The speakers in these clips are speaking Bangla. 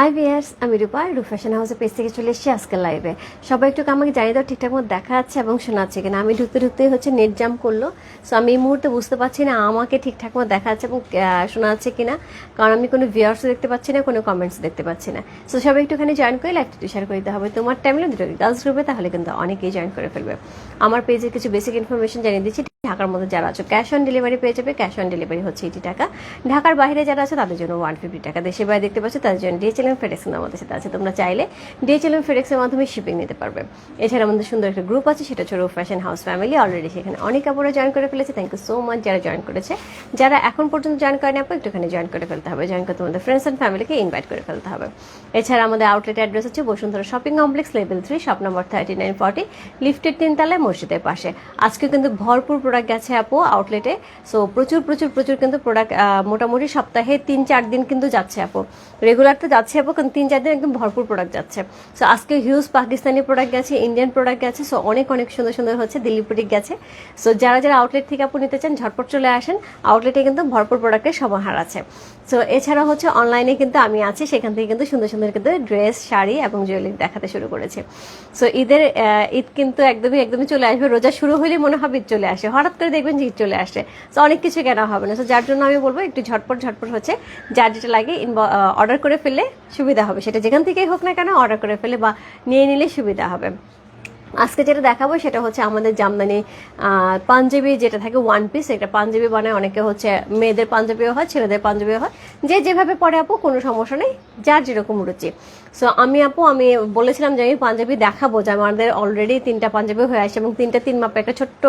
হাই ভিয়ার্স আমি রূপা রূপ ফ্যাশন হাউসের পেজ থেকে চলে এসেছি আজকের লাইভে সবাই একটু আমাকে জানিয়ে দাও, ঠিকঠাক মতো দেখা যাচ্ছে এবং শোনা যাচ্ছে কিনা। আমি ঢুকতে ঢুকতেই হচ্ছে নেট জাম্প করল। সো আমি এই মুহূর্তে বুঝতে পারছি না আমাকে ঠিকঠাক মতো দেখা যাচ্ছে এবং শোনা যাচ্ছে কিনা। কারণ আমি কোনো ভিউয়ার্সও দেখতে পাচ্ছি না, কোনো কমেন্টস দেখতে পাচ্ছি না। সো সবাই একটুখানি জয়েন করে লাইভটি শেয়ার করে দিতে হবে। তোমার টাইমে দুটো গার্লস গ্রুপে তাহলে কিন্তু অনেকেই জয়েন করে ফেলবে। আমার পেজের কিছু বেসিক ইনফরমেশন জানিয়ে দিচ্ছি। ঢাকার মধ্যে যারা আছো ক্যাশ অন ডেলিভারি পেয়ে যাবে। ক্যাশ অন ডেলিভারি হচ্ছে এইটি টাকা। ঢাকার বাইরে যারা আছে, তাদের জন্য ওয়ান ফিফটি টাকা। দেশের বাইরে দেখতে পাচ্ছ, তাদের জন্য ডিএচএল এম ফেডেক্স আমাদের সাথে আছে। তোমরা চাইলে ডিএচএল এম ফেডেক্সের মাধ্যমে শিপিং নিতে পারবে। এছাড়া আমাদের সুন্দর একটা গ্রুপ আছে, সেটা হচ্ছে ফ্যাশন হাউস ফ্যামিলি অলরেডি সেখানে অনেক কাপড়ে জয়েন করে ফেলেছে। থ্যাংক ইউ সো মাচ যারা জয়েন করেছে। যারা এখন পর্যন্ত জয়েন করেনি আপু, একটুখানি জয়েন করে ফেলতে হবে। জয়েন করে তোমাদের ফ্রেন্ডস অ্যান্ড ফ্যামিলিকে ইনভাইট করে ফেলতে হবে। এছাড়া আমাদের আউটলেট অ্যাড্রেস হচ্ছে Bashundhara shopping complex level three shop number thirty nine forty লিফটের তিনতলায় মসজিদের পাশে। আজকে কিন্তু ভরপুর প্রোডাক্ট গেছে আপু আউটলেটে সো প্রচুর প্রচুর প্রচুর কিন্তু প্রোডাক্ট মোটামুটি সপ্তাহে তিন, চার দিন কিন্তু যাচ্ছে আপু। রেগুলার তো যাচ্ছে আপু, কিন্তু তিন, চার দিন একদম ভরপুর প্রোডাক্ট যাচ্ছে। সো আজকে হিউজ পাকিস্তানি প্রোডাক্ট গেছে ইন্ডিয়ান প্রোডাক্ট গেছে সো অনেক অনেক সুন্দর সুন্দর হচ্ছে দিল্লি প্রোডাক্ট গেছে। সো যারা যারা আউটলেট থেকে আপু নিতে চান, ঝটপট চলে আসেন। আউটলেটে কিন্তু ভরপুর প্রোডাক্টের সমাহার আছে। সো এছাড়া হচ্ছে অনলাইনে কিন্তু আমি আছি, সেখান থেকে কিন্তু সুন্দর সুন্দর কিন্তু ড্রেস শাড়ি এবং জুয়েলারি দেখাতে শুরু করেছে। সো ঈদের ঈদ কিন্তু একদমই একদমই চলে আসবে। রোজা শুরু হলেই মনে হবে ঈদ চলে আসে। হঠাৎ করে দেখবেন যে চলে আসে। সো অনেক কিছু কেনা হবে না। সো যার জন্য আমি বলব, একটু ঝটপট ঝটপট হচ্ছে যার যেটা লাগে অর্ডার করে ফেললে সুবিধা হবে। সেটা যেখান থেকেই হোক না কেন অর্ডার করে ফেলে বা নিয়ে নিলে সুবিধা হবে। আজকে যেটা দেখাবো সেটা হচ্ছে আমাদের জামদানি পাঞ্জাবি যেটা থাকে ওয়ান পিস এটা পাঞ্জাবি বানায়। অনেকে হচ্ছে মেয়েদের পাঞ্জাবিও হয়, ছেলেদের পাঞ্জাবিও হয়। যে যেভাবে পরে আপু, কোনো সমস্যা নেই, যার যেরকম রুচি। সো আমি আপু, আমি বলেছিলাম যে আমি পাঞ্জাবি দেখাবো, যে আমাদের অলরেডি তিনটা পাঞ্জাবি হয়ে আসে এবং তিনটা তিন মাপে একটা ছোট্ট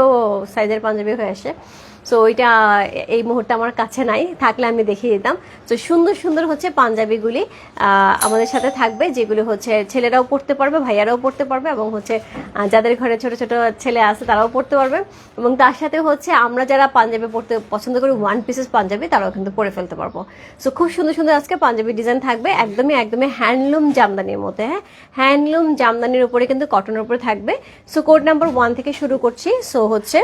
সাইজের পাঞ্জাবি হয়ে আসে। সো ওইটা, এই মুহূর্তে আমার কাছে নাই, থাকলে আমি দেখিয়ে দিতাম। তো সুন্দর সুন্দর হচ্ছে পাঞ্জাবিগুলি আমাদের সাথে থাকবে, যেগুলি হচ্ছে ছেলেরাও পড়তে পারবে, ভাইয়ারাও পড়তে পারবে, এবং হচ্ছে যাদের ঘরে ছোট ছোট ছেলে আছে, তারাও পড়তে পারবে। এবং তার সাথে হচ্ছে, আমরা যারা পাঞ্জাবি পড়তে পছন্দ করি ওয়ান পিসেস পাঞ্জাবি, তারাও কিন্তু পরে ফেলতে পারব। সো খুব সুন্দর সুন্দর আজকে পাঞ্জাবি ডিজাইন থাকবে, একদমই একদমই হ্যান্ডলুম জামদানির মধ্যে হ্যাঁ? হ্যান্ডলুম জামদানির উপরে কিন্তু কটনের উপরে থাকবে। সো কোড নাম্বার ওয়ান থেকে শুরু করছি। সো হচ্ছে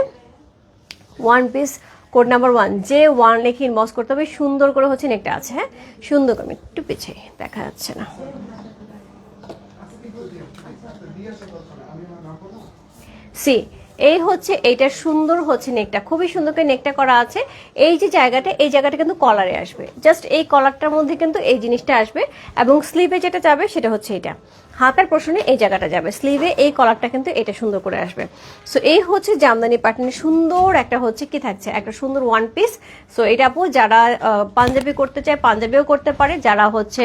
one piece code number one যে ওয়ান লিখে ইনবক্স করতে হবে, সুন্দর করে হচ্ছে নেকটা আছে হ্যাঁ? সুন্দর করে একটু পিছিয়ে দেখা যাচ্ছে না। সি, এই হচ্ছে এইটা সুন্দর হচ্ছে নেকটা, খুবই সুন্দর করে নেকটা করা আছে। এই যে জায়গাটা, এই জায়গাটা কিন্তু কলারে আসবে। জাস্ট এই কলারটার মধ্যে কিন্তু এই জিনিসটা আসবে এবং স্লিপে যেটা যাবে, সেটা হচ্ছে এটা। হাতার প্রশ্নে এই জায়গাটা যাবে। স্লিভে এই কলারটা কিন্তু এটা সুন্দর করে আসবে। সো এই হচ্ছে জামদানি প্যাটার্নের সুন্দর একটা হচ্ছে কি থাকছে? একটা সুন্দর ওয়ান পিস সো এটা আপু যারা পাঞ্জাবি করতে চায়, পাঞ্জাবিও করতে পারে। যারা হচ্ছে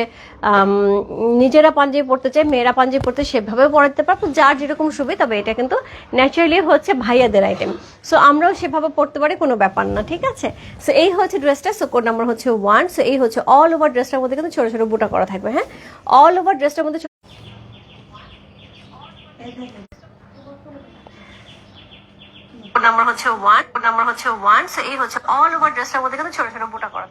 নিজেরা পাঞ্জাবি পড়তে চায়, মেয়েরা পাঞ্জাবি পড়তে সেভাবেও পড়াতে পারব। যার যেরকম সুবিধা, তবে এটা কিন্তু ন্যাচারালি হচ্ছে ভাইয়াদের আইটেম সো আমরাও সেভাবে পড়তে পারি, কোনো ব্যাপার না, ঠিক আছে? সো এই হচ্ছে ড্রেসটা সো কোড নাম্বার হচ্ছে ওয়ান সো এই হচ্ছে অল ওভার ড্রেসটার মধ্যে কিন্তু ছোটো ছোটো বুটা করা থাকবে হ্যাঁ? অল ওভার ড্রেসটার মধ্যে নাম্বার হচ্ছে ওয়ান নাম্বার হচ্ছে ওয়ান এই হচ্ছে অল ওভার ড্রেসটার মধ্যে কিন্তু ছোট ছোট বুটা করা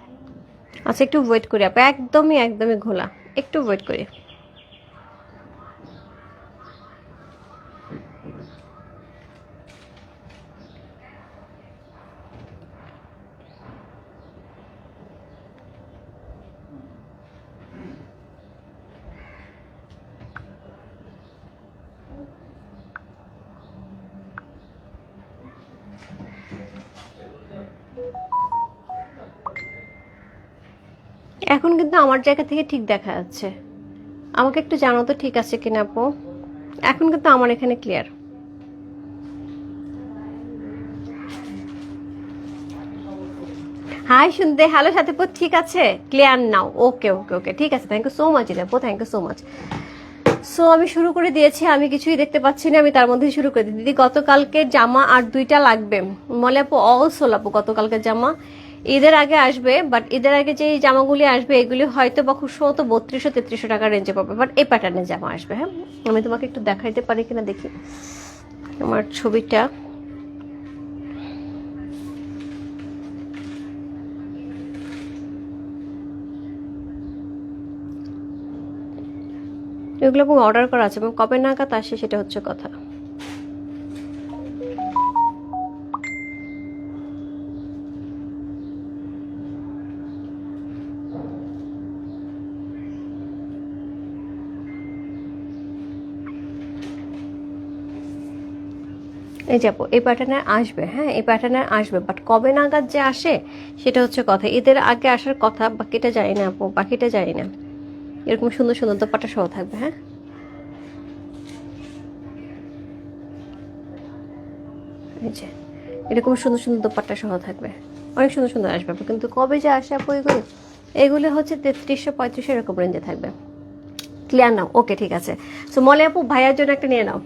আচ্ছা একটু ওয়েট করি আপা, একদমই একদমই ঘোলা। একটু ওয়েট করি। এখন কিন্তু আমার জায়গা থেকে ঠিক দেখা যাচ্ছে। আমাকে একটু জানো তো ঠিক আছে কিনা, আপু? এখন কিন্তু আমার এখানে ক্লিয়ার হাই শুনতে হ্যালো সাথে ঠিক আছে? ক্লিয়ার নাও ওকে ওকে ওকে ঠিক আছে। থ্যাংক ইউ সো মাচ আপু thank you so much so আমি শুরু করে দিয়েছি, আমি কিছুই দেখতে পাচ্ছি না, আমি তার মধ্যে শুরু করে দিই। দিদি, গতকালকে জামা আর দুইটা লাগবে। মলে আপু অসল আপু গতকালকে জামা। ঈদের আগে আসবে বাট ঈদের আগে যে জামাগুলি আসবে, এগুলি হয়তো বা খুব সম্ভবত বত্রিশশো, তেত্রিশশো টাকা রেঞ্জে পাবে বাট এই প্যাটার্নের জামা আসবে হ্যাঁ? আমি তোমাকে একটু দেখাইতে পারি কিনা দেখি। আমার ছবিটা ওইগুলো এবং অর্ডার করা আছে, এবং কবে নাগাদ আসে সেটা হচ্ছে কথা। এই যাব এই প্যাটার্নের আসবে হ্যাঁ এই প্যাটার্নের আসবে বাট কবে নাগাদ যে আসে সেটা হচ্ছে কথা। এদের আগে আসার কথা, বাকিটা জানি না আপু, বাকিটা জানি না। এরকম সুন্দর সুন্দর দোপাটা সহ থাকবে হ্যাঁ? এরকম সুন্দর সুন্দর দোপাট্টা সহ থাকবে। অনেক সুন্দর সুন্দর আসবে কিন্তু কবে যে আসে আপু এগুলো? এগুলো হচ্ছে তেত্রিশশো পঁয়ত্রিশশো এরকম রেঞ্জে থাকবে। ক্লিয়ার নাও ওকে ঠিক আছে। সো মলে আপু, ভাইয়ার জন্য একটা নিয়ে নাও।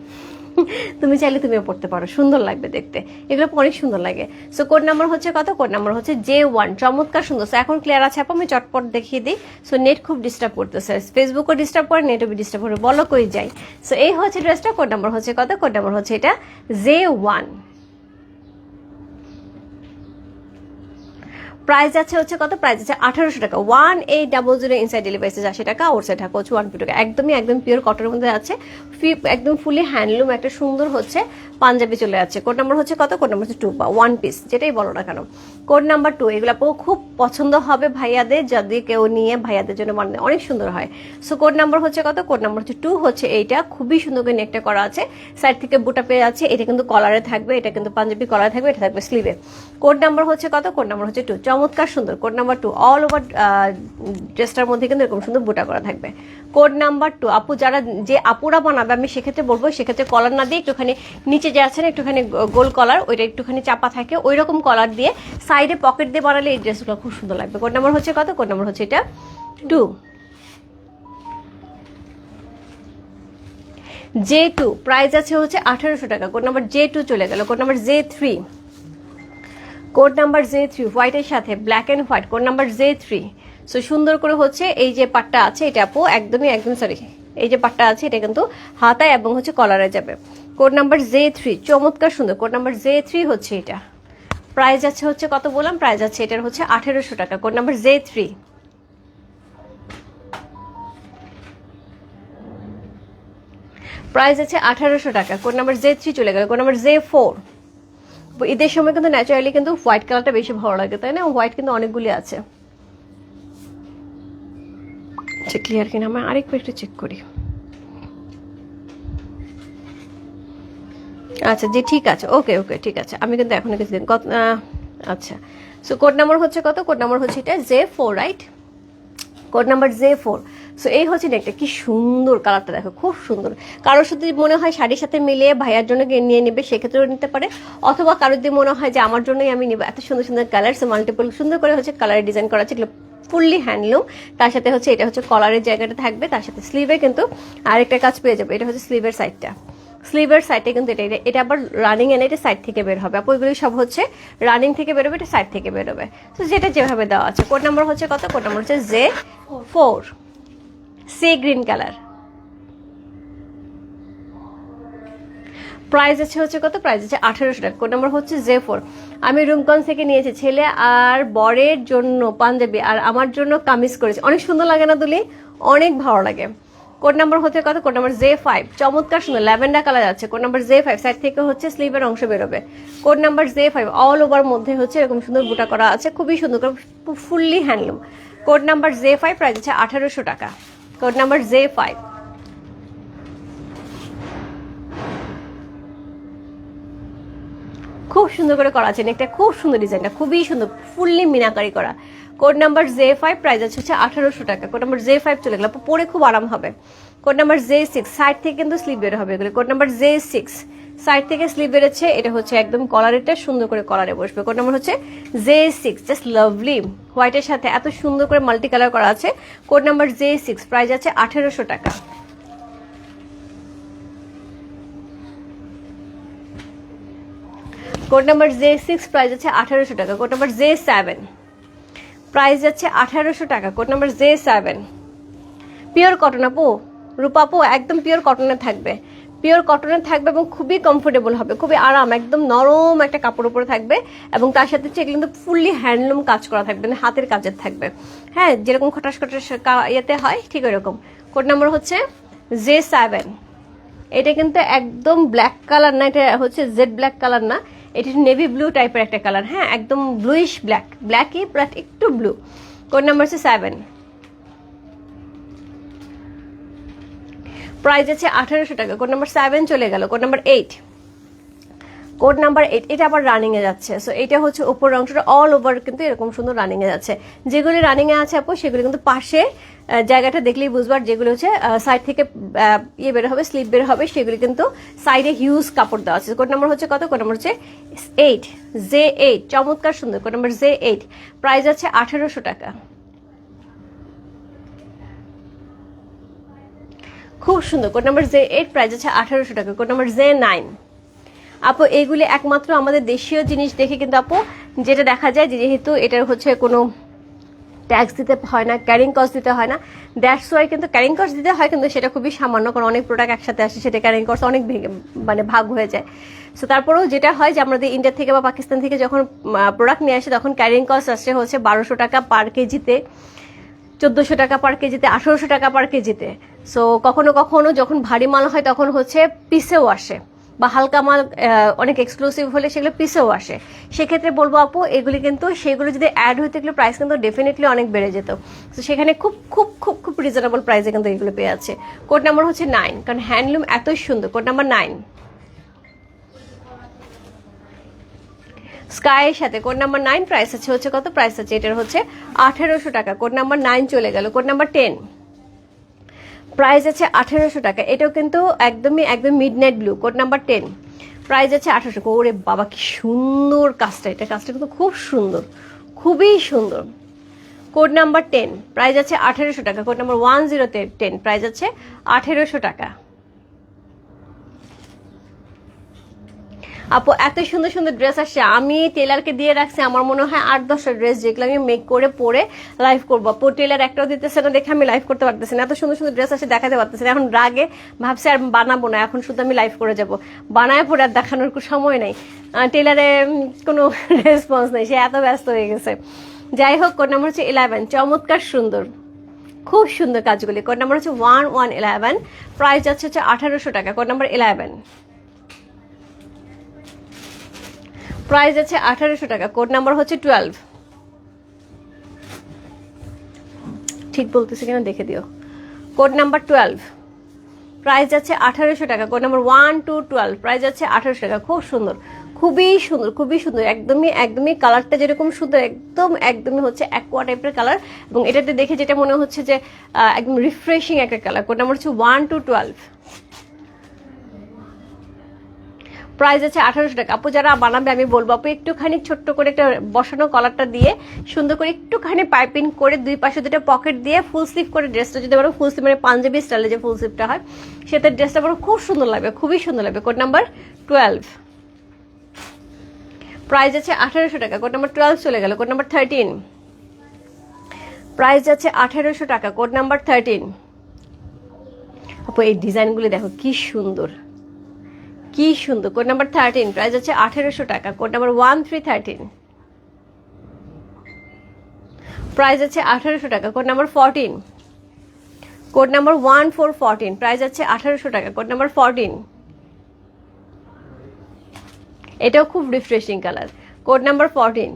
তুমি চাইলে তুমিও পড়তে পারো, সুন্দর লাগবে দেখতে। এগুলো অনেক সুন্দর লাগে। সো কোড নাম্বার হচ্ছে কত? কোড নাম্বার হচ্ছে জে ওয়ান চমৎকার সুন্দর। সো এখন ক্লিয়ার আছে আপ, আমি চটপট দেখিয়ে দিই। সো নেট খুব ডিস্টার্ব করতেছে। ফেসবুকও ডিস্টার্ব করে নেটও ডিস্টার্ব করে, বলো কই যাই। সো এই হচ্ছে ড্রেসটা কোড নাম্বার হচ্ছে কত? কোড নাম্বার হচ্ছে এটা জে ওয়ান প্রাইস আছে হচ্ছে কত? প্রাইস আছে আঠারোশো টাকা। One eight double zero inside delivery আশি টাকা ওর সাইড টাকা হচ্ছে ওয়ান টাকা। একদমই, একদম পিওর কটনের মধ্যে আছে। একদম ফুলি হ্যান্ডলুম একটা সুন্দর হচ্ছে। পাঞ্জাবি চলে যাচ্ছে কোড নাম্বার হচ্ছে কত? কোড নাম্বার হচ্ছে টু বা ওয়ান পিস যেটাই বলো না কেন। কোড নাম্বার টু এগুলো খুব পছন্দ হবে ভাইয়াদের, যদি কেউ নিয়ে ভাইয়াদের জন্য মানে অনেক সুন্দর হয়। সো কোড নাম্বার হচ্ছে কত? কোড নাম্বার হচ্ছে টু হচ্ছে এইটা। খুবই সুন্দর করে নেকটা করা আছে। সাইড থেকে বুটা পেয়ে আছে। এটা কিন্তু কলারে থাকবে, এটা কিন্তু পাঞ্জাবি কলারে থাকবে, এটা থাকবে স্লিভে কোড নাম্বার হচ্ছে কত? কোড নাম্বার হচ্ছে টু চমৎকার সুন্দর। Code number two all over ড্রেসটার মধ্যে কিন্তু এরকম সুন্দর বুটা করা থাকবে। কোড নাম্বার টু আপু যারা যে আপুরা বানাবে, আমি সেক্ষেত্রে বলব, সেক্ষেত্রে কলার না দিয়ে একটুখানি নিচে যে আছে না একটুখানি গোল কলার ওইটা একটুখানি চাপা থাকে ওই রকম কলার দিয়ে সাইডে পকেট দিয়ে বানালে এই ড্রেসগুলো খুব সুন্দর লাগবে। কোড নাম্বার হচ্ছে কত? কোড নাম্বার হচ্ছে এটা টু জে টু প্রাইস আছে হচ্ছে আঠারোশো টাকা। কোড নাম্বার জে টু চলে গেল। Code number J three code number J three হোয়াইটের সাথে black and white code number J three so সুন্দর করে হচ্ছে এই যে পাটটা আছে, এটা আপু, একদমই, একদম সরি এই যে পাটটা আছে, এটা কিন্তু হাতায় এবং হচ্ছে কলারে যাবে। কোড নাম্বার জে থ্রি, চমৎকার সুন্দর, কোড নাম্বার জে থ্রি হচ্ছে এটা। প্রাইস আছে হচ্ছে কত বললাম? প্রাইস আছে এটার হচ্ছে আঠেরোশো টাকা, code number J three. Price আছে আঠারোশো টাকা, কোড নাম্বার জে থ্রি চলে গেল, কোড নাম্বার জে ফোর। ঈদের সময় কিন্তু ন্যাচারালি কিন্তু হোয়াইট কালারটা বেশি ভালো লাগে, তাই না? হোয়াইট কিন্তু অনেকগুলি আছে। ক্লিয়ার কিনা? আমি আরেকবার একটু চেক করি। আচ্ছা জি, ঠিক আছে। ওকে ওকে, ঠিক আছে। আমি কিন্তু এখন কিছু দিন কত আচ্ছা। সো কোড নাম্বার হচ্ছে কত? কোড নাম্বার হচ্ছে এটা J four right code number J four so এই হচ্ছে নেকটা। কি সুন্দর কালারটা দেখো, খুব সুন্দর। কারোর সাথে মনে হয় শাড়ির সাথে মিলিয়ে ভাইয়ার জন্য নিয়ে নেবে, সেক্ষেত্রেও নিতে পারে। অথবা কারোর যদি মনে হয় যে আমার জন্যই আমি নেব, এত সুন্দর সুন্দর কালার সো মাল্টিপল সুন্দর করে হচ্ছে কালারের ডিজাইন করা আছে ফুললি হ্যান্ডলুম তার সাথে হচ্ছে, এটা হচ্ছে কলারের জায়গাটা থাকবে, তার সাথে স্লিভে কিন্তু আরেকটা কাজ পেয়ে যাবে, এটা হচ্ছে স্লিভের সাইডটা স্লিভের সাইডে কিন্তু এটা এটা- আবার রানিং এনে এটা সাইড থেকে বের হবে। আপু, এগুলো সব হচ্ছে রানিং থেকে বেরোবে, এটা সাইড থেকে বেরোবে। তো যেটা যেভাবে দেওয়া আছে কোড নাম্বার হচ্ছে কত? কোড নাম্বার হচ্ছে J four sea green colour. Price আছে হচ্ছে কত? প্রাইস আছে আঠারোশো টাকা। কোড নাম্বার হচ্ছে জে ফোর আমি রুমগঞ্জ থেকে নিয়েছি, ছেলে আর বরের জন্য পাঞ্জাবি আর আমার জন্য কামিজ করেছি। অনেক সুন্দর লাগে না দুলি? অনেক ভালো লাগে। কোড নাম্বার হচ্ছে কত কোড নাম্বার জে ফাইভ চমৎকার সুন্দর, ল্যাভেন্ডার কালার আছে code number J five side থেকে হচ্ছে স্লিভের অংশ বেরোবে। Code number J five all over মধ্যে হচ্ছে এরকম সুন্দর বুটা করা আছে, খুবই সুন্দর করে fully handloom code number J five price আছে আঠারোশো টাকা। কোড নাম্বার জে ফাইভ খুব সুন্দর করে করা আছে নেকটা খুব সুন্দর ডিজাইনটা খুবই সুন্দর ফুললি মিনাকারি করা। Code number J five price আছে হচ্ছে আঠারোশো টাকা। কোড নাম্বার জে ফাইভ চলে গেল। পরে খুব আরাম হবে। Code number J six side থেকে কিন্তু স্লিপ বের হবে এগুলো। Code number J six side থেকে স্লিপ বেরোচ্ছে। এটা হচ্ছে একদম কলারেরটা সুন্দর করে কলারে বসবে। কোড নাম্বার হচ্ছে জে সিক্স জাস্ট লাভলি হোয়াইটের সাথে এত সুন্দর করে মাল্টি কালার করা আছে। Code number J six price আছে আঠেরোশো টাকা। Code number J six price আছে আঠারোশো টাকা। Code number J seven price যাচ্ছে আঠারোশো টাকা, code number J seven. Pure cotton আপু, রূপা আপু, একদম পিওর কটনের থাকবে। পিওর কটনের থাকবে এবং খুবই কমফোর্টেবল হবে, খুবই আরাম, একদম নরম একটা কাপড় উপরে থাকবে এবং তার সাথে হচ্ছে কিন্তু ফুললি হ্যান্ডলুম কাজ করা থাকবে মানে হাতের কাজের থাকবে। হ্যাঁ যেরকম খটাস খটাস ইয়েতে হয়, ঠিক ওরকম কোড নাম্বার হচ্ছে জে সেভেন। এটা কিন্তু একদম ব্ল্যাক কালার না, এটা হচ্ছে জেড ব্ল্যাক কালার না। এটা নেভি ব্লু টাইপের একটা কালার হ্যাঁ একদম ব্লুইশ ব্ল্যাক ব্ল্যাকই বাট একটু ব্লু কোড নাম্বার হচ্ছে সেভেন প্রাইস আছে আঠারোশো টাকা কোড নাম্বার সেভেন চলে গেল code number eight code number eight এটা আবার রানিং এ যাচ্ছে। সো এটা হচ্ছে উপর অংশটা অল ওভার কিন্তু এরকম সুন্দর রানিং এ যাচ্ছে। যেগুলি রানিং এ আছে আপু, সেগুলি কিন্তু পাশে জায়গাটা দেখলেই বুঝবার, যেগুলো হচ্ছে সাইড থেকে ইয়ে বের হবে স্লিপ বের হবে, সেগুলি কিন্তু সাইডে হিউজ কাপড় দেওয়া আছে। কোড নাম্বার হচ্ছে কত? কোড নাম্বার হচ্ছে এইট জে এইট চমৎকার সুন্দর। Code number J eight price আছে আঠেরোশো টাকা। খুব সুন্দর। Code number J eight price আছে আঠারোশো টাকা। কোড নাম্বার জে নাইন আপু এইগুলি একমাত্র আমাদের দেশীয় জিনিস দেখে কিন্তু আপু, যেটা দেখা যায় যে যেহেতু এটার হচ্ছে কোনো ট্যাক্স দিতে হয় না ক্যারিং কস্ট দিতে হয় না দ্যাটস ওয়াই কিন্তু ক্যারিং কস্ট দিতে হয়, কিন্তু সেটা খুবই সামান্য, কারণ অনেক প্রোডাক্ট একসাথে আসে, সেটা ক্যারিং কস্ট অনেক মানে ভাগ হয়ে যায়। সো তারপরেও যেটা হয় যে আমাদের ইন্ডিয়া থেকে বা পাকিস্তান থেকে যখন প্রোডাক্ট নিয়ে আসে, তখন ক্যারিং কস্ট আসে হচ্ছে বারোশো টাকা পার কেজিতে, চোদ্দোশো টাকা পার কেজিতে, আঠারোশো টাকা পার কেজিতে। সো কখনো কখনো যখন ভারী মাল হয়, তখন হচ্ছে পিসেও আসে। বা হালকা মাল অনেক এক্সক্লুসিভ হলে সেগুলো পিসেও আসে। সেক্ষেত্রে বলব আপু, এগুলি কিন্তু, সেগুলো যদি অ্যাড হইতে গেলে প্রাইস কিন্তু ডেফিনেটলি অনেক বেড়ে যেত। তো সেখানে খুব খুব খুব খুব রিজনেবল প্রাইসে কিন্তু এগুলো পেয়ে আছে। কোড নাম্বার হচ্ছে নাইন কারণ হ্যান্ডলুম এতই সুন্দর। কোড নাম্বার নাইন স্কাইয়ের সাথে কোড নাম্বার নাইন প্রাইস আছে হচ্ছে কত? প্রাইস আছে, এটার হচ্ছে আঠেরোশো টাকা। কোড নাম্বার নাইন চলে গেল। কোড নাম্বার টেন প্রাইস আছে আঠেরোশো টাকা। এটাও কিন্তু একদমই একদম midnight blue code number ten price আছে আঠেরোশো ওরে বাবা, কি সুন্দর কাজটা। এটা কাজটা কিন্তু খুব সুন্দর, খুবই সুন্দর। কোড নাম্বার টেন প্রাইস আছে আঠেরোশো টাকা। Code number one zero ten price আছে আঠেরোশো টাকা। আপু, এত সুন্দর সুন্দর ড্রেস আসছে। আমি টেলারকে দিয়ে রাখছি, আমার মনে হয় আট দশটা ড্রেস যেগুলো আমি মেক করে পরে লাইভ করব। আপু টেলার একটাও দিতেছে না, দেখে আমি লাইভ করতে পারতেছি না। এত সুন্দর সুন্দর ড্রেস আসে দেখাতে পারতেছি না। এখন রাগে ভাবছি আর বানাবো না, এখন শুধু আমি লাইভ করে যাব। বানায় পরে আর দেখানোর কোনো সময় নেই। টেলারে কোনো রেসপন্স নেই, সে এত ব্যস্ত হয়ে গেছে। যাই হোক কোড নাম্বার হচ্ছে ইলেভেন চমৎকার সুন্দর। খুব সুন্দর কাজগুলি। কোড নাম্বার হচ্ছে ওয়ান ওয়ান ইলেভেন প্রাইস যাচ্ছে হচ্ছে আঠারোশো টাকা কোড নাম্বার ইলেভেন প্রাইস আছে আঠারোশো টাকা, কোড নাম্বার হচ্ছে টুয়েলভ। ঠিক বলতেছি কিনা দেখে দিও। Code number twelve. প্রাইস যাচ্ছে আঠারোশো টাকা, code number one, two, twelve. Price যাচ্ছে আঠারোশো টাকা, খুব সুন্দর। খুবই সুন্দর খুবই সুন্দর, একদমই একদমই কালারটা যেরকম সুন্দর, একদম, একদমই হচ্ছে অ্যাকোয়া টাইপের কালার। এবং এটাতে দেখে যেটা মনে হচ্ছে যে একদম রিফ্রেশিং একটা কালার, কোড নাম্বার হচ্ছে ওয়ান, টু, টুয়েলভ। প্রাইস আছে আঠারোশো টাকা। আপু, যারা বানাবে, আমি বলব, আপু, একটুখানি ছোট্ট করে একটা বসানো কলারটা দিয়ে সুন্দর করে একটুখানি পাইপিং করে দুই পাশে দুটো পকেট দিয়ে ফুল স্লিভ করে ড্রেসটা যদি বলো ফুল স্লিভ মানে পাঞ্জাবি স্টাইলে যে ফুল স্লিভটা হয়, সেটা ড্রেসটা বড় খুব সুন্দর লাগবে, খুবই সুন্দর লাগবে। কোড নাম্বার টুয়েলভ প্রাইস আছে আঠারোশো টাকা। কোড নাম্বার টুয়েলভ চলে গেল। কোড নাম্বার থার্টিন প্রাইস আছে আঠারোশো টাকা। কোড নাম্বার থার্টিন আপু, এই ডিজাইনগুলি দেখো, কি সুন্দর। কি সুন্দর। কোড নাম্বার থার্টিন প্রাইস আছে আঠেরোশো টাকা। Code number one three thirteen price আছে আঠারোশো টাকা। Code number fourteen code number one four fourteen price আছে আঠারোশো টাকা। কোড নাম্বার ফোরটিন এটাও খুব refreshing colour code number fourteen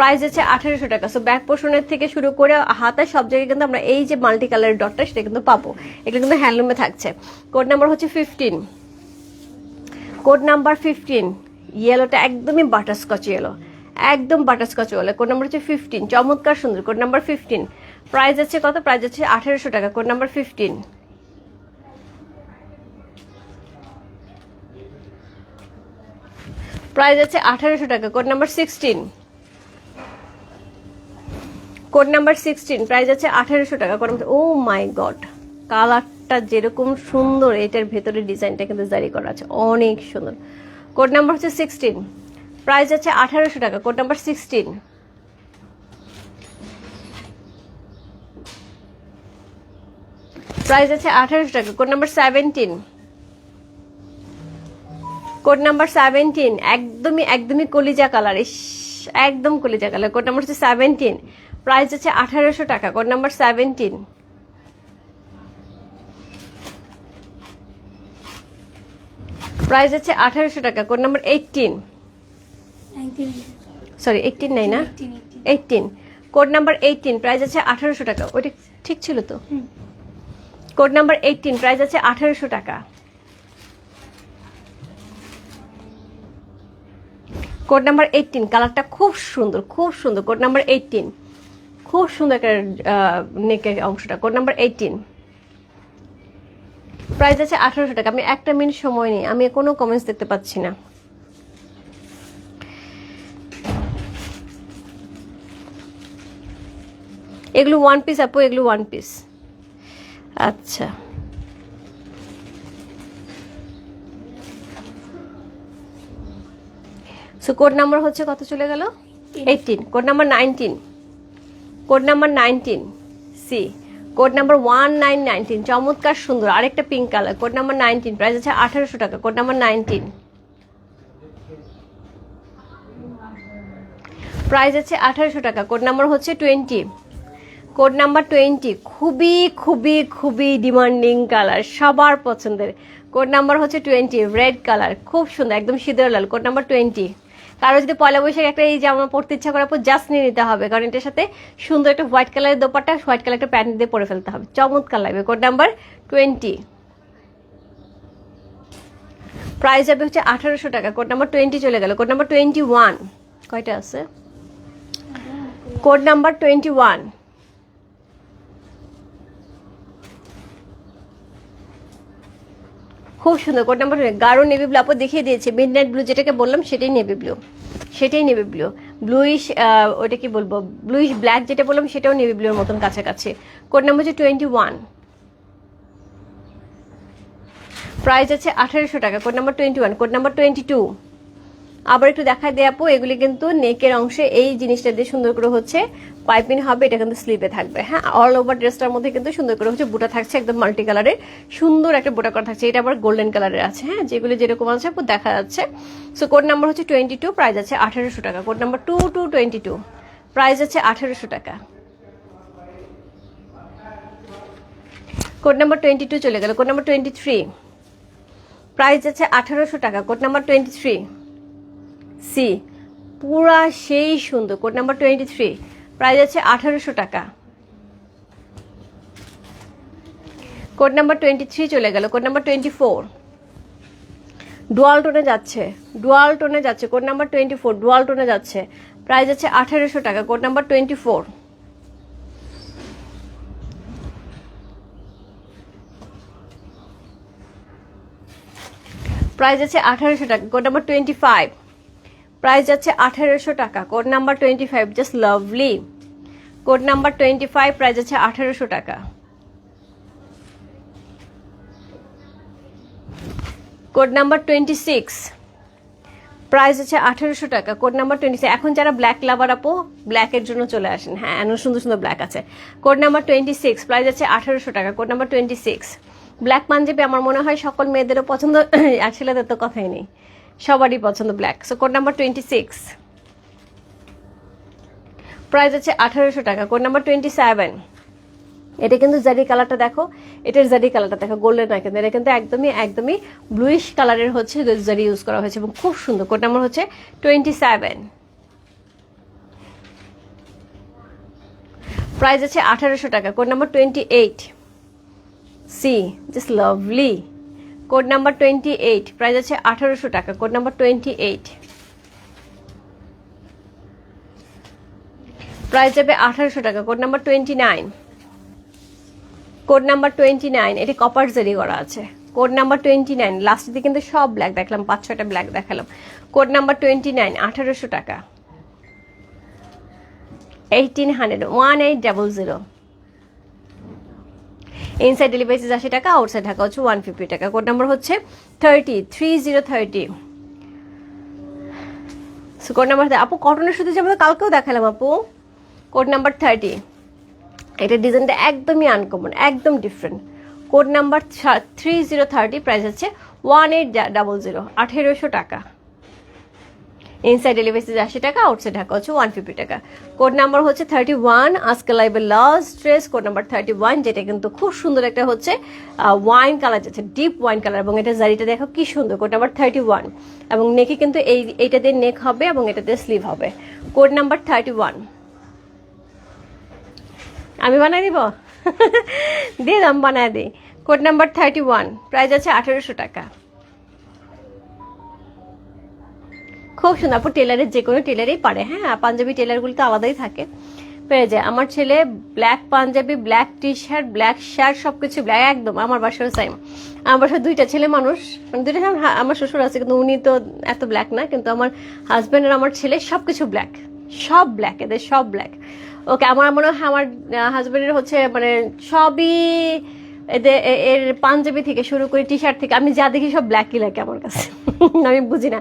price আছে আঠারোশো টাকা। সো ব্যাক পোর্শনের থেকে শুরু করে হাতের সব জায়গায় কিন্তু আমরা এই যে মাল্টি কালারের ডটটা সেটা কিন্তু পাবো। এগুলো কিন্তু হ্যান্ডলুমে থাকছে। কোড নাম্বার হচ্ছে ফিফটিন কোড নাম্বার ফিফটিন ইয়েলোটা একদমই বাটারস্কচ ইয়েলো একদম বাটারস্কচ ইয়েলো কোড নাম্বার হচ্ছে ফিফটিন চমৎকার সুন্দর। কোড নাম্বার ফিফটিন প্রাইস আছে কত? প্রাইস আছে আঠারোশো টাকা। কোড নাম্বার ফিফটিন প্রাইস আছে আঠারোশো টাকা। Code number sixteen code number sixteen price আছে আঠারোশো টাকা কোড ও মাই গড কালারটা যেরকম সুন্দর, এটার ভেতরে ডিজাইনটা কিন্তু জারি করা আছে। অনেক সুন্দর। কোড নাম্বার হচ্ছে সিক্সটিন প্রাইস আছে আঠারোশো টাকা। Code number sixteen. প্রাইস আছে আঠারোশো টাকা। Code number seventeen. Code number seventeen, একদমই একদমই কলিজা কালার একদম কলিজা কালার কোড নাম্বার হচ্ছে সেভেন্টিন। প্রাইস আছে আঠারোশো টাকা কোড নাম্বার সেভেন্টিন প্রাইস আছে আঠারোশো টাকা code number eighteen sorry eighteen নাই না? Eighteen code number eighteen price আছে আঠারোশো টাকা ওইটা ঠিক ছিল তো হুম। নাম্বার 18 18 আছে 1800 টাকা কোড নাম্বার এইটিন প্রাইস আছে আঠারোশো টাকা। ওইটা ঠিক ছিল তো? কোড নাম্বার এইটিন প্রাইস আছে আঠারোশো টাকা কোড নাম্বার এইটিন প্রাইস আছে আঠারোশো টাকা। কোড নাম্বার এইটিন প্রাইস আছে আঠারোশো টাকা কোড নাম্বার এইটিন কালারটা খুব সুন্দর খুব সুন্দর। কোড নাম্বার এইটিন খুব সুন্দর একটা নেকের অংশটা। কোড নাম্বার এইটিন প্রাইস আছে আঠারোশো টাকা। আমি একটা মিনিট সময় নেই আমি কোনো কমেন্টস দেখতে পাচ্ছি না। এগুলো ওয়ান পিস আপু এগুলো ওয়ান পিস আচ্ছা। সো কোড নাম্বার হচ্ছে কত চলে গেল? Eighteen code number nineteen code number nineteen. See, code number one nine nineteen. চমৎকার, সুন্দর। আরেকটা pink colour code number nineteen. Price আছে আঠারোশো টাকা। Code number nineteen. প্রাইস আছে আঠারোশো টাকা। কোড নাম্বার হচ্ছে টোয়েন্টি। Code number twenty. খুবই খুবই খুবই ডিমান্ডিং কালার সবার পছন্দের। কোড নাম্বার হচ্ছে টোয়েন্টি। রেড কালার খুব সুন্দর। একদম সিঁদুর লাল। Code number twenty. কারও যদি পয়লা বৈশাখ একটা এই জামা পড়তে ইচ্ছা করার পর জাস্ট নিয়ে নিতে হবে। কারণ এটার সাথে সুন্দর একটা হোয়াইট কালারের দোপারটা হোয়াইট কালার একটা প্যান্ট দিয়ে পরে ফেলতে হবে। চমৎকার লাগবে। কোড নাম্বার টোয়েন্টি প্রাইস যাবে হচ্ছে আঠারোশো টাকা। কোড নাম্বার টোয়েন্টি চলে গেল। কোড নাম্বার টোয়েন্টি ওয়ান কয়টা আছে? কোড নাম্বার টোয়েন্টি ওয়ান খুব সুন্দর কোড নাম্বার গাঢ় নেভি ব্লু আপু দেখিয়ে দিয়েছে মিড নাইট ব্লু যেটাকে বললাম, সেটাই নেভি ব্লু সেটাই নেভি ব্লু ব্লুইশ ওটা কি বলব? ব্লুইশ ব্ল্যাক যেটা বললাম, সেটাও নেভি ব্লুর মতন কাছাকাছি। কোড নাম্বার হচ্ছে টোয়েন্টি ওয়ান প্রাইস আছে আঠারোশো টাকা, code number twenty one code number twenty two আবার একটু দেখা দেয় আপু, এগুলি কিন্তু নেকের অংশে এই জিনিসটা দিয়ে সুন্দর করে হচ্ছে পাইপিং হবে, এটা কিন্তু স্লিপে থাকবে। হ্যাঁ অল ওভার ড্রেসটার মধ্যে কিন্তু সুন্দর করে হচ্ছে বুটা থাকছে, একদম মাল্টি কালারের, সুন্দর একটা বুটা করা থাকছে। এটা আবার গোল্ডেন কালারের আছে হ্যাঁ যেগুলি যেরকম আছে দেখা যাচ্ছে। সো কোড নাম্বার হচ্ছে টোয়েন্টি টু প্রাইস আছে আঠারোশো টাকা। Code number two two twenty two price আছে আঠারোশো টাকা। কোড নাম্বার টোয়েন্টি টু চলে গেল। Code number twenty three price আছে আঠারোশো টাকা। Code number twenty three see পুরা সেই সুন্দর। Code number twenty three price আছে আঠারোশো টাকা। কোড নাম্বার টোয়েন্টি থ্রি চলে গেল, code number twenty four. Dual টোনে যাচ্ছে, ডুয়াল টোনে যাচ্ছে, code number twenty four, dual টোনে যাচ্ছে। প্রাইস আছে আঠারোশো টাকা, code number twenty four. Price আছে আঠারোশো টাকা, code number twenty five. Price যাচ্ছে আঠারোশো টাকা। Code number twenty five just lovely code number twenty five price আছে আঠারোশো টাকা। Code number twenty six price আছে আঠারোশো টাকা। কোড নাম্বার টোয়েন্টি সিক্স এখন যারা ব্ল্যাক লাভার আপো ব্ল্যাকের জন্য চলে আসেন। হ্যাঁ এমন সুন্দর সুন্দর ব্ল্যাক আছে। Code number twenty six price আছে আঠারোশো টাকা। Code number twenty six black panjabi আমার মনে হয় সকল মেয়েদেরও পছন্দ। আর ছেলেদের তো কথাই নেই। সবারই পছন্দ black so code number twenty six price আছে আঠারোশো টাকা কোড নাম্বার টোয়েন্টি সেভেন এটা কিন্তু জারি কালারটা দেখো, এটার জারি কালারটা দেখো গোল্ডেন নয় কিন্তু। এটা কিন্তু একদমই একদমই ব্লুইশ কালারের হচ্ছে জারি ইউজ করা হয়েছে এবং খুব সুন্দর। কোড নাম্বার হচ্ছে টোয়েন্টি সেভেন প্রাইস আছে আঠারোশো টাকা code number twenty eight see just lovely code number twenty eight price আছে আঠারোশো টাকা। Code number twenty eight price যাবে আঠারোশো টাকা। Code number twenty nine code number twenty nine এটি কপার জেরি করা আছে। কোড নাম্বার টোয়েন্টি নাইন লাস্টের দিকে কিন্তু সব ব্ল্যাক দেখলাম, পাঁচ, ছয়টা ব্ল্যাক দেখালাম। কোড নাম্বার টোয়েন্টি নাইন আঠারোশো টাকা। Eighteen hundred one eight double zero inside delivery আশি টাকা আউটসাইড ঢাকা হচ্ছে ওয়ান ফিফটি টাকা। কোড নাম্বার হচ্ছে thirty three zero thirty code number আপু কটনের সুতি যেমন কালকেও দেখালাম আপু। কোড নাম্বার থার্টি এটা ডিজাইনটা একদমই আনকমন একদম different code number three zero thirty price হচ্ছে ওয়ান এইট ডাবল জিরো আঠেরোশো টাকা। ইনসাইড ডেলিভারি আশি টাকা আউটসাইড ঢাকা হচ্ছে ওয়ান ফিফটি টাকা। কোড নাম্বার হচ্ছে থার্টি ওয়ান আজকে লাইভের last dress code number thirty one যেটা কিন্তু খুব সুন্দর একটা হচ্ছে ওয়াইন কালার যাচ্ছে ডিপ ওয়াইন কালার এবং এটা জারিটা দেখো কি সুন্দর কোড নাম্বার থার্টি ওয়ান এবং নেকে কিন্তু এই এইটা দিয়ে নেক হবে এবং এটা দিয়ে স্লিভ হবে। কোড নাম্বার থার্টি ওয়ান আমি বানাই দিব? দিয়ে দাম বানায় দিই। Code number thirty one price আছে আঠেরোশো টাকা। খুব সুন্দর আপু টেলারের যে কোনো টেলারেই পারে। হ্যাঁ পাঞ্জাবি টেলারগুলো তো আলাদাই থাকে। পেয়ে যায়। আমার ছেলে black panjabi black T shirt black shirt সব কিছু ব্ল্যাক একদম। আমার বাসারও সেম আমার বাসায় দুইটা ছেলে মানুষ। মানে দুইটা ছেলে, হ্যাঁ, আমার শ্বশুর আছে কিন্তু উনি তো এত ব্ল্যাক না কিন্তু আমার হাজব্যান্ড আর আমার ছেলে সব কিছু ব্ল্যাক সব ব্ল্যাক এদের সব ব্ল্যাক ওকে আমার মনে হয় আমার হাজব্যান্ডের হচ্ছে মানে সবই এদের এর পাঞ্জাবি থেকে শুরু করে টি শার্ট থেকে, আমি যা দেখি সব ব্ল্যাকই লাগে আমার কাছে। আমি বুঝি না।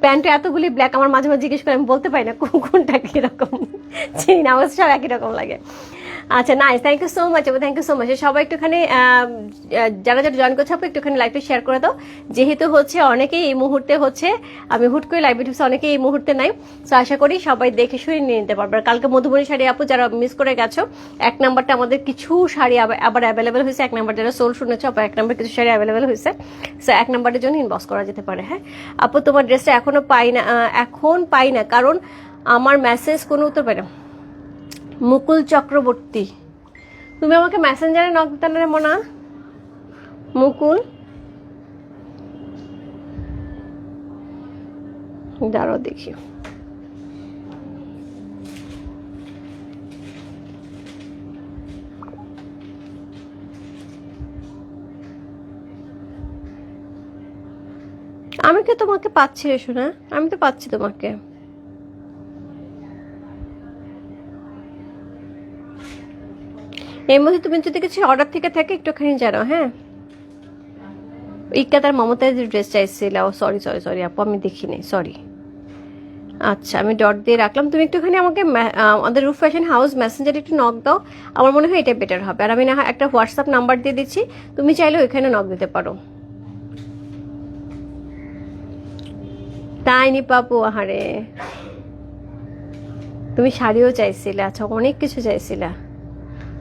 প্যান্টে এতগুলি ব্ল্যাক আমার মাঝে মাঝে জিজ্ঞেস করে, আমি বলতে পারি না কোন, কোনটা কীরকম। চিনি না সব একই রকম লাগে। আচ্ছা nice thank you so much এবং থ্যাংক ইউ সো মাচ সবাই একটুখানি যারা যারা জয়েন করছে একটুখানি লাইভটা শেয়ার করে দাও। যেহেতু হচ্ছে অনেকেই এই মুহূর্তে হচ্ছে, আমি হুট করে লাইভে ঢুকছি, অনেকেই এই মুহূর্তে নাই। তো আশা করি সবাই দেখে শুনে নিয়ে নিতে পারবে। কালকে মধুবনী শাড়ি, আপু, যারা মিস করে গেছো, এক নাম্বারটা আমাদের কিছু শাড়ি আবার- অ্যাভেলেবেল হয়েছে। এক নাম্বার যারা সোল শুনেছো, আপু, এক নাম্বার কিছু শাড়ি অ্যাভেলেবেল হয়েছে। সো এক নাম্বারের জন্য ইনবক্স করা যেতে পারে হ্যাঁ? আপু, তোমার ড্রেসটা এখনও পাই না এখন পাই না, কারণ আমার মেসেজ কোনো উত্তর পাই না। মুকুল চক্রবর্তী। তুমি আমাকে মেসেঞ্জারে নক দিতে রে মোনা। মুকুল। দাঁড়াও দেখি। আমি কি তোমাকে পাচ্ছি রে শোনা আমি তো পাচ্ছি তোমাকে। এর মধ্যে তুমি যদি কিছু অর্ডার থেকে থাকে একটুখানি জানো হ্যাঁ? ইকা তার মমতাজ ড্রেস চাইছিল, ও সরি সরি সরি আপু, আমি দেখিনি সরি আচ্ছা আমি ডট দিয়ে রাখলাম। তুমি একটুখানি আমাকে আমাদের রুফ ফ্যাশন হাউস মেসেঞ্জারে একটু নক দাও। আমার মনে হয় এটা বেটার হবে। আর আমি না একটা হোয়াটসঅ্যাপ নাম্বার দিয়ে দিচ্ছি। তুমি চাইলে ওইখানে নক দিতে পারো। তাই নি পাপু, আহারে। তুমি শাড়িও চাইছিলে আচ্ছা অনেক কিছু চাইছিলা।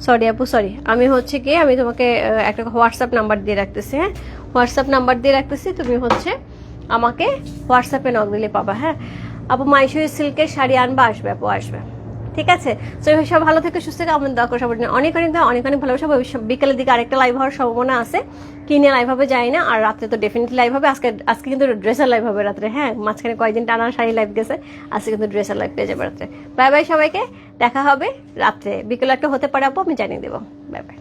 সরি আপু সরি আমি হচ্ছে কি, আমি তোমাকে একটা হোয়াটসঅ্যাপ নাম্বার দিয়ে রাখতেছি হ্যাঁ? হোয়াটসঅ্যাপ নাম্বার দিয়ে রাখতেছি, তুমি হচ্ছে আমাকে হোয়াটসঅ্যাপে নক দিলে পাবা হ্যাঁ? আপু মাইশোর সিল্কের শাড়ি আনবা, আসবে আপু আসবে। ঠিক আছে? তো এই সব ভালো থেকে, সুস্থ থেকে, আমাদের দরকার সবার অনেক অনেক অনেক অনেক ভালোবাসা। বিকেলের দিকে আরেকটা লাইভ হওয়ার সম্ভাবনা আছে। কিনে লাইভ হবে যাই না, আর রাত্রে তো ডেফিনেটলি লাইভ হবে। আজকে আজকে কিন্তু ড্রেসার লাইভ হবে রাত্রে হ্যাঁ? মাঝখানে কয়েকদিন টানা শাড়ি লাইভ গেছে, আজকে কিন্তু ড্রেসার লাইভ পেয়ে যাবে রাত্রে। বাই বাই সবাইকে, দেখা হবে রাত্রে। বিকেলে একটা হতে পারে আপু, আমি জানিয়ে দেবো। Bye bye